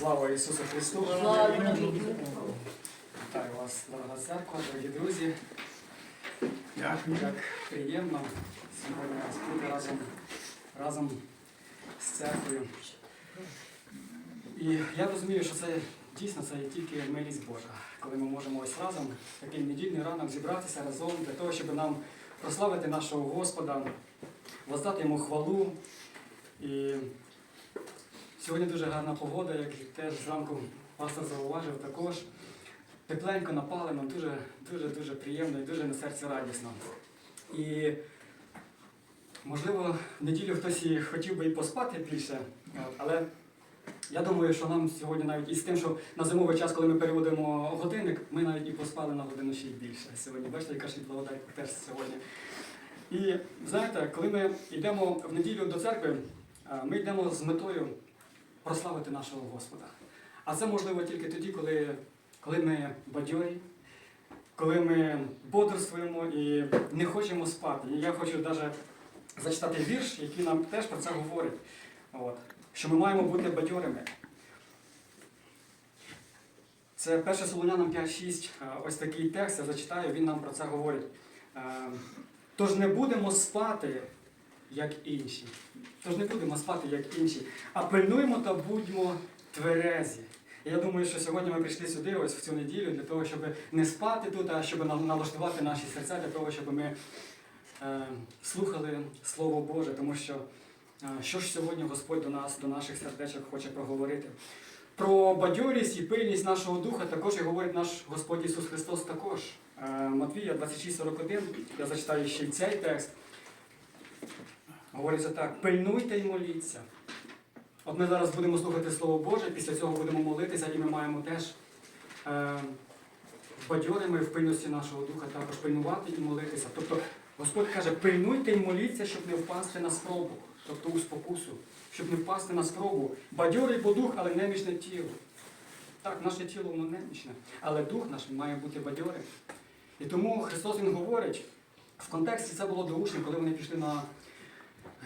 Слава Ісусу Христу! Слава Вітаю вас, дорога церква, дорогі друзі. Дякую. Як приємно сьогодні нас бути разом, разом з церквою. І я розумію, що це дійсно це є тільки милість Божа, коли ми можемо ось разом такий недільний ранок зібратися разом для того, щоб нам прославити нашого Господа, воздати йому хвалу. І сьогодні дуже гарна погода, як теж зранку пастор зауважив також. Тепленько напалено, дуже, дуже, дуже приємно і дуже на серці радісно. І можливо, в неділю хтось і хотів би і поспати більше, але я думаю, що нам сьогодні навіть із тим, що на зимовий час, коли ми переводимо годинник, ми навіть і поспали на годину ще й більше сьогодні. Бачите, яка ж благодать теж сьогодні. І знаєте, коли ми йдемо в неділю до церкви, ми йдемо з метою прославити нашого Господа. А це можливо тільки тоді, коли, коли ми бадьорі, коли ми бодрствуємо і не хочемо спати. І я хочу навіть зачитати вірш, який нам теж про це говорить. От. Що ми маємо бути бадьорими. Це 1 Солонянам 5.6, е, ось такий текст, я зачитаю, він нам про це говорить. Е, Тож не будемо спати, як інші. Тож не будемо спати, як інші, а пильнуємо та будьмо тверезі. Я думаю, що сьогодні ми прийшли сюди, ось в цю неділю, для того, щоб не спати тут, а щоб налаштувати наші серця, для того, щоб ми е, слухали Слово Боже, тому що е, що ж сьогодні Господь до нас, до наших сердечок хоче проговорити. Про бадьорість і пильність нашого духа також і говорить наш Господь Ісус Христос також. Е, Матвія 26.41, я зачитаю ще й цей текст. Говориться так: пильнуйте і моліться. От ми зараз будемо слухати Слово Боже, після цього будемо молитися, і ми маємо теж е, бадьорими в пильності нашого духа також пильнувати і молитися. Тобто Господь каже, пильнуйте і моліться, щоб не впасти на спробу, тобто у спокусу, щоб не впасти на спробу. Бадьорий бо дух, але немічне тіло. Так, наше тіло воно немічне, але дух наш має бути бадьорим. І тому Христос Він говорить, в контексті це було до учнів, коли вони пішли на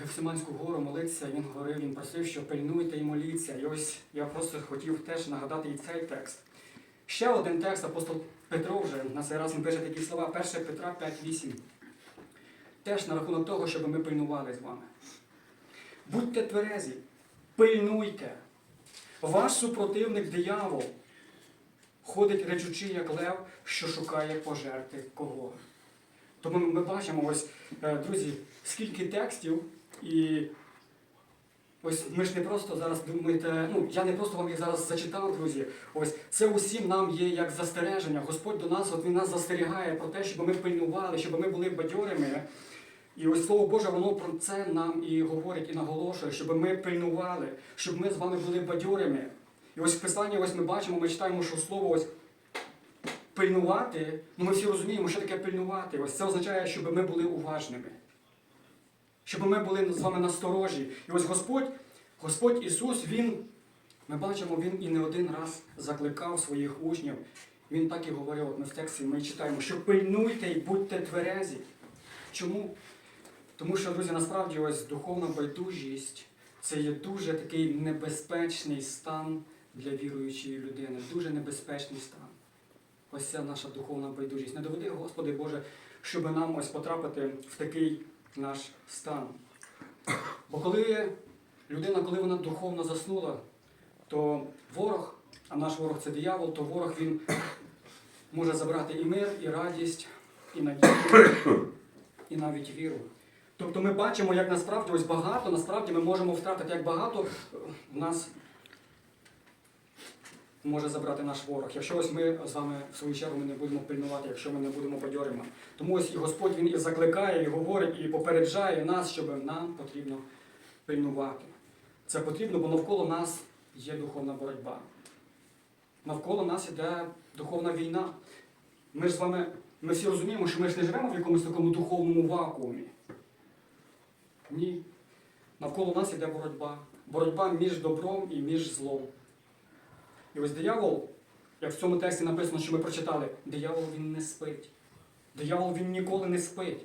Гефсиманську гору молитися, він говорив, він просив, що пильнуйте і моліться. І ось я просто хотів теж нагадати і цей текст. Ще один текст, апостол Петро вже на цей раз він пише такі слова, 1 Петра 5.8. Теж на рахунок того, щоб ми пильнували з вами. Будьте тверезі, пильнуйте. Ваш супротивник диявол ходить речучи, як лев, що шукає пожерти кого. Тому ми бачимо, ось, е, друзі, скільки текстів, і ось ми ж не просто зараз думаєте, ну я не просто вам їх зараз зачитав, друзі. Ось це усім нам є як застереження. Господь до нас, от Він нас застерігає про те, щоб ми пильнували, щоб ми були бадьорими. І ось Слово Боже, воно про це нам і говорить, і наголошує, щоб ми пильнували, щоб ми з вами були бадьорими. І ось в Писанні ось ми бачимо, ми читаємо, що слово ось пильнувати, ну ми всі розуміємо, що таке пильнувати. Ось це означає, щоб ми були уважними. Щоб ми були з вами насторожі. І ось Господь, Господь Ісус, Він, ми бачимо, Він і не один раз закликав своїх учнів. Він так і говорив, от ми в тексті ми читаємо, що пильнуйте і будьте тверезі. Чому? Тому що, друзі, насправді ось духовна байдужість це є дуже такий небезпечний стан для віруючої людини. Дуже небезпечний стан. Ось це наша духовна байдужість. Не доведи, Господи Боже, щоб нам ось потрапити в такий наш стан. Бо коли людина, коли вона духовно заснула, то ворог, а наш ворог це диявол, то ворог він може забрати і мир, і радість, і надію, і навіть віру. Тобто ми бачимо, як насправді ось багато, насправді ми можемо втратити, як багато в нас може забрати наш ворог. Якщо ось ми з вами в свою чергу ми не будемо пильнувати, якщо ми не будемо бадьорими. Тому ось і Господь Він і закликає, і говорить, і попереджає нас, щоб нам потрібно пильнувати. Це потрібно, бо навколо нас є духовна боротьба. Навколо нас іде духовна війна. Ми ж з вами, ми всі розуміємо, що ми ж не живемо в якомусь такому духовному вакуумі. Ні. Навколо нас іде боротьба. Боротьба між добром і між злом. І ось диявол, як в цьому тексті написано, що ми прочитали, диявол він не спить. Диявол він ніколи не спить.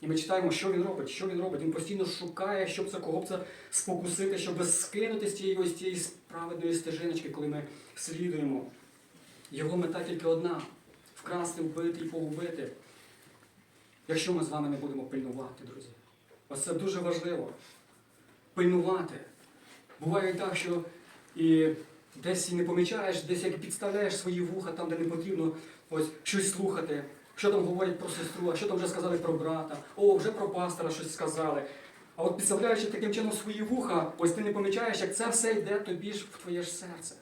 І ми читаємо, що він робить, що він робить. Він постійно шукає, щоб це кого б це спокусити, щоб скинути з цієї ось цієї справедної стежиночки, коли ми слідуємо. Його мета тільки одна вкрасти, вбити і погубити. Якщо ми з вами не будемо пильнувати, друзі. Ось це дуже важливо. Пильнувати. Буває так, що і десь і не помічаєш, десь як підставляєш свої вуха там, де не потрібно ось щось слухати. Що там говорять про сестру, а що там вже сказали про брата, о, вже про пастора щось сказали. А от підставляючи таким чином свої вуха, ось ти не помічаєш, як це все йде тобі ж в твоє ж серце.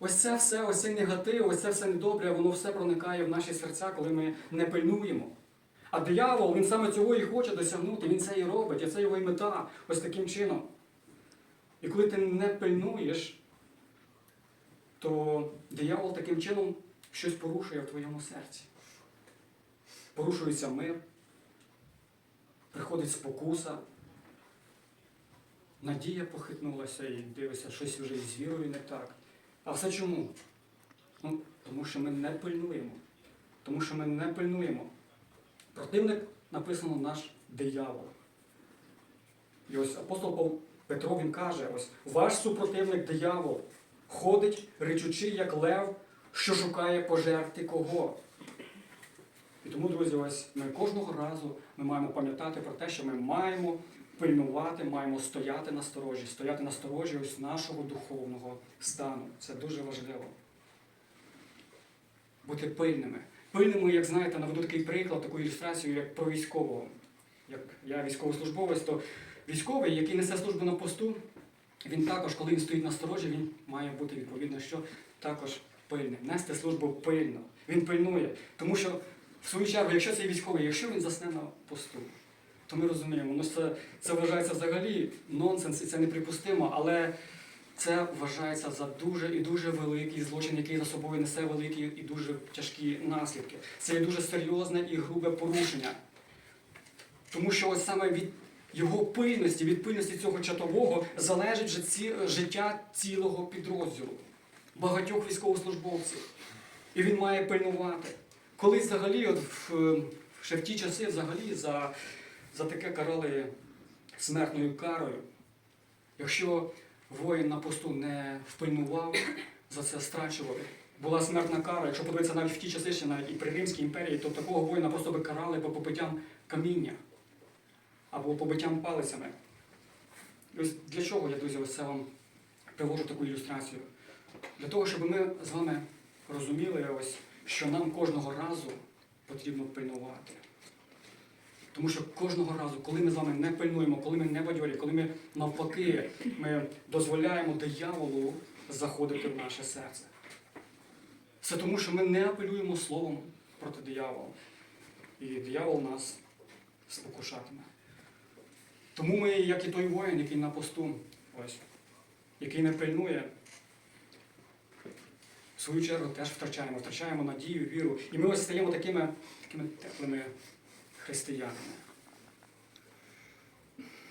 Ось це все, ось цей негатив, ось це все недобре, воно все проникає в наші серця, коли ми не пильнуємо. А диявол, він саме цього і хоче досягнути, він це і робить, і це його і мета, ось таким чином. І коли ти не пильнуєш, то диявол таким чином щось порушує в твоєму серці. Порушується мир, приходить спокуса, надія похитнулася і дивишся, щось вже із вірою не так. А все чому? Ну, тому що ми не пильнуємо. Тому що ми не пильнуємо. Противник написано наш диявол. І ось апостол Петро він каже: ось ваш супротивник диявол ходить, речучи, як лев, що шукає пожерти кого. І тому, друзі, ось ми кожного разу ми маємо пам'ятати про те, що ми маємо пильнувати, маємо стояти на сторожі, стояти на сторожі ось нашого духовного стану. Це дуже важливо. Бути пильними. Пильними, як знаєте, наведу такий приклад, таку ілюстрацію, як про військового. Як я військовослужбовець, то військовий, який несе службу на посту, він також, коли він стоїть на сторожі, він має бути відповідно, що також пильним. Нести службу пильно. Він пильнує. Тому що, в свою чергу, якщо цей військовий, якщо він засне на посту, то ми розуміємо, ну це, це вважається взагалі нонсенс і це неприпустимо, але це вважається за дуже і дуже великий злочин, який за собою несе великі і дуже тяжкі наслідки. Це є дуже серйозне і грубе порушення. Тому що ось саме від його пильності, від пильності цього чатового залежить же ці, життя цілого підрозділу, багатьох військовослужбовців. І він має пильнувати. Колись взагалі, от в, ще в ті часи взагалі за, за таке карали смертною карою. Якщо воїн на посту не впильнував, за це страчували. Була смертна кара. Якщо подивитися навіть в ті часи, ще навіть і при Римській імперії, то такого воїна просто би карали по побиттям каміння або побиттям палицями. Ось для чого я, друзі, ось це вам привожу таку ілюстрацію? Для того, щоб ми з вами розуміли, ось, що нам кожного разу потрібно пильнувати. Тому що кожного разу, коли ми з вами не пильнуємо, коли ми не бадьорі, коли ми навпаки ми дозволяємо дияволу заходити в наше серце. Це тому, що ми не апелюємо словом проти диявола. І диявол нас спокушатиме. Тому ми, як і той воїн, який на посту, ось, який не пильнує, в свою чергу теж втрачаємо, втрачаємо надію, віру. І ми ось стаємо такими, такими теплими християнами.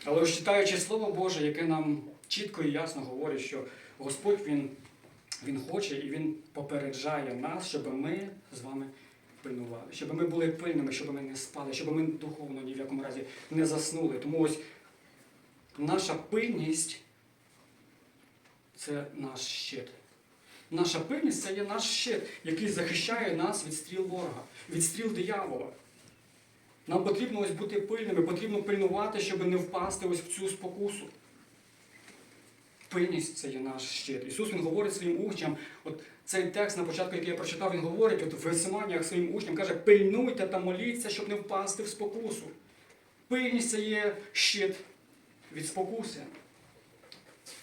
Але ось читаючи Слово Боже, яке нам чітко і ясно говорить, що Господь Він, Він хоче і Він попереджає нас, щоб ми з вами пильнували, щоб ми були пильними, щоб ми не спали, щоб ми духовно ні в якому разі не заснули. Тому ось наша пильність це наш щит. Наша пильність це є наш щит, який захищає нас від стріл ворога, від стріл диявола. Нам потрібно ось бути пильними, потрібно пильнувати, щоб не впасти ось в цю спокусу. Пильність це є наш щит. Ісус Він говорить своїм учням, от цей текст на початку, який я прочитав, він говорить от в Гесиманіях своїм учням, каже, пильнуйте та моліться, щоб не впасти в спокусу. Пильність це є щит від спокуси.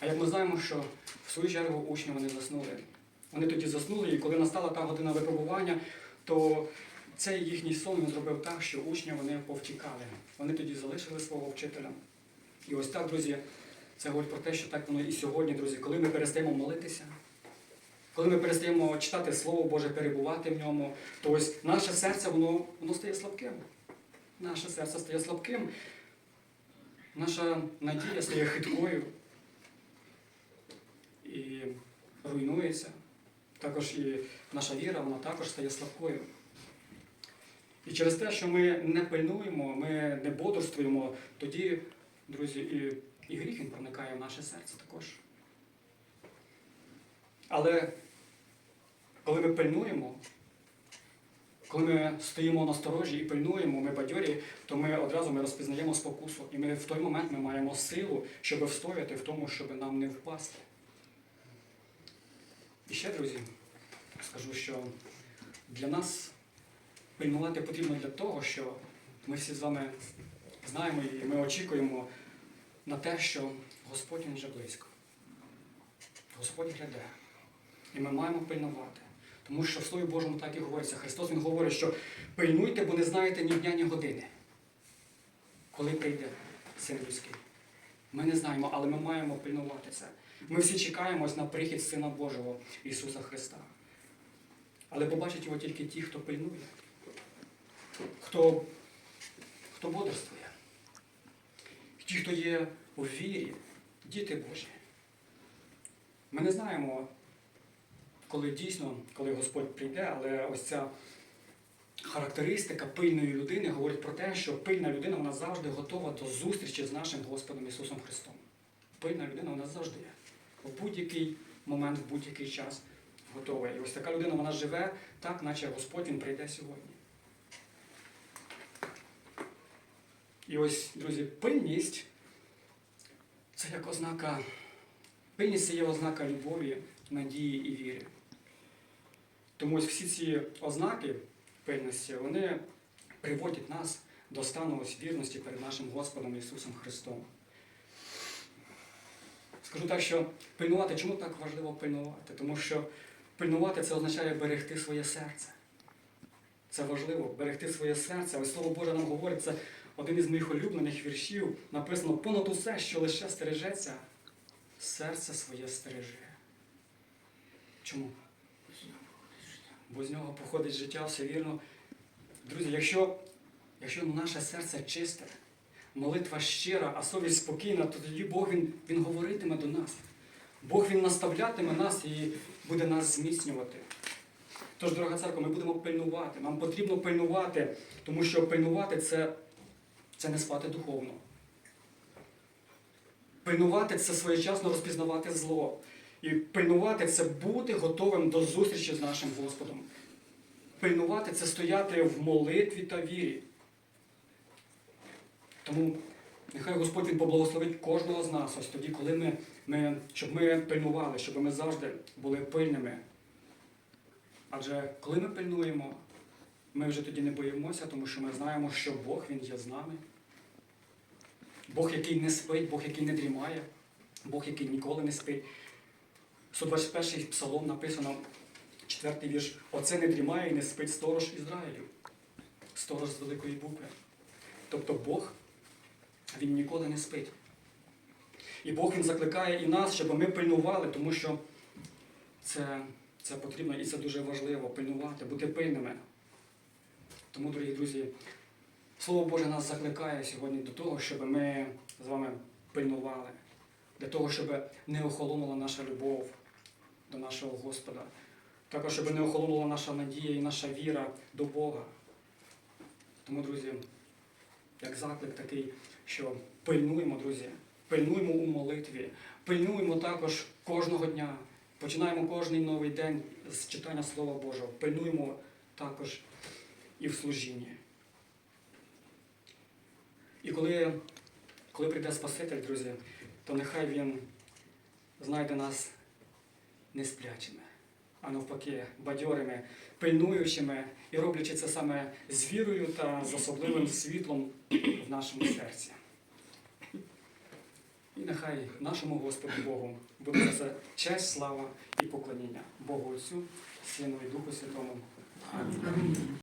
А як ми знаємо, що в свою чергу учні вони заснули. Вони тоді заснули, і коли настала та година випробування, то цей їхній сон зробив так, що учні вони повтікали. Вони тоді залишили свого вчителя. І ось так, друзі, це говорить про те, що так воно і сьогодні, друзі, коли ми перестаємо молитися, коли ми перестаємо читати Слово Боже, перебувати в ньому, то ось наше серце воно, воно стає слабким. Наше серце стає слабким. Наша надія стає хиткою і руйнується. Також і наша віра, вона також стає слабкою. І через те, що ми не пильнуємо, ми не бодрствуємо, тоді, друзі, і, і гріх він проникає в наше серце також. Але коли ми пильнуємо, коли ми стоїмо на сторожі і пильнуємо, ми бадьорі, то ми одразу ми розпізнаємо спокусу. І ми в той момент ми маємо силу, щоб встояти в тому, щоб нам не впасти. І ще, друзі, скажу, що для нас пильнувати потрібно для того, що ми всі з вами знаємо і ми очікуємо на те, що Господь він вже близько. Господь гляде. І ми маємо пильнувати. Тому що в Слові Божому так і говориться. Христос Він говорить, що пильнуйте, бо не знаєте ні дня, ні години. Коли прийде син людський. Ми не знаємо, але ми маємо пильнувати це. Ми всі чекаємось на прихід Сина Божого Ісуса Христа. Але побачать його тільки ті, хто пильнує, хто, хто бодрствує. Ті, хто є у вірі, діти Божі. Ми не знаємо, коли дійсно, коли Господь прийде, але ось ця характеристика пильної людини говорить про те, що пильна людина вона завжди готова до зустрічі з нашим Господом Ісусом Христом. Пильна людина вона завжди є. В будь-який момент, в будь-який час готова. І ось така людина вона живе так, наче Господь Він прийде сьогодні. І ось, друзі, пильність це як ознака. Пильність це є ознака любові, надії і віри. Тому ось всі ці ознаки пильності, вони приводять нас до стану ось вірності перед нашим Господом Ісусом Христом. Скажу так, що пильнувати, чому так важливо пильнувати? Тому що пильнувати це означає берегти своє серце. Це важливо, берегти своє серце. Ось Слово Боже нам говорить, це один із моїх улюблених віршів. Написано, понад усе, що лише стережеться, серце своє стереже. Чому? Бо з нього походить життя, все вірно. Друзі, якщо, якщо наше серце чисте, молитва щира, а совість спокійна, то тоді Бог він, він говоритиме до нас. Бог Він наставлятиме нас і буде нас зміцнювати. Тож, дорога церква, ми будемо пильнувати. Нам потрібно пильнувати, тому що пильнувати це, це не спати духовно. Пильнувати це своєчасно розпізнавати зло. І пильнувати це бути готовим до зустрічі з нашим Господом. Пильнувати це стояти в молитві та вірі. Тому нехай Господь Він поблагословить кожного з нас, ось тоді, коли ми, ми, щоб ми пильнували, щоб ми завжди були пильними. Адже коли ми пильнуємо, ми вже тоді не боїмося, тому що ми знаємо, що Бог Він є з нами. Бог, який не спить, Бог, який не дрімає, Бог, який ніколи не спить. 121 псалом написано, четвертий вірш. Оце не дрімає і не спить сторож Ізраїлю. Сторож з великої букви. Тобто Бог, Він ніколи не спить. І Бог Він закликає і нас, щоб ми пильнували, тому що це, це потрібно і це дуже важливо пильнувати, бути пильними. Тому, дорогі друзі, Слово Боже нас закликає сьогодні до того, щоб ми з вами пильнували, для того, щоб не охолонула наша любов до нашого Господа, також, щоб не охолонула наша надія і наша віра до Бога. Тому, друзі, як заклик такий, що пильнуємо, друзі, пильнуємо у молитві, пильнуємо також кожного дня, починаємо кожний новий день з читання Слова Божого, пильнуємо також і в служінні. І коли, коли прийде Спаситель, друзі, то нехай Він знайде нас не сплячими, а навпаки, бадьорими, пильнуючими і роблячи це саме з вірою та з особливим світлом в нашому серці. І нехай нашому Господу Богу буде за це честь, слава і поклоніння Богу Отцю, Сину і Духу Святому. Амінь.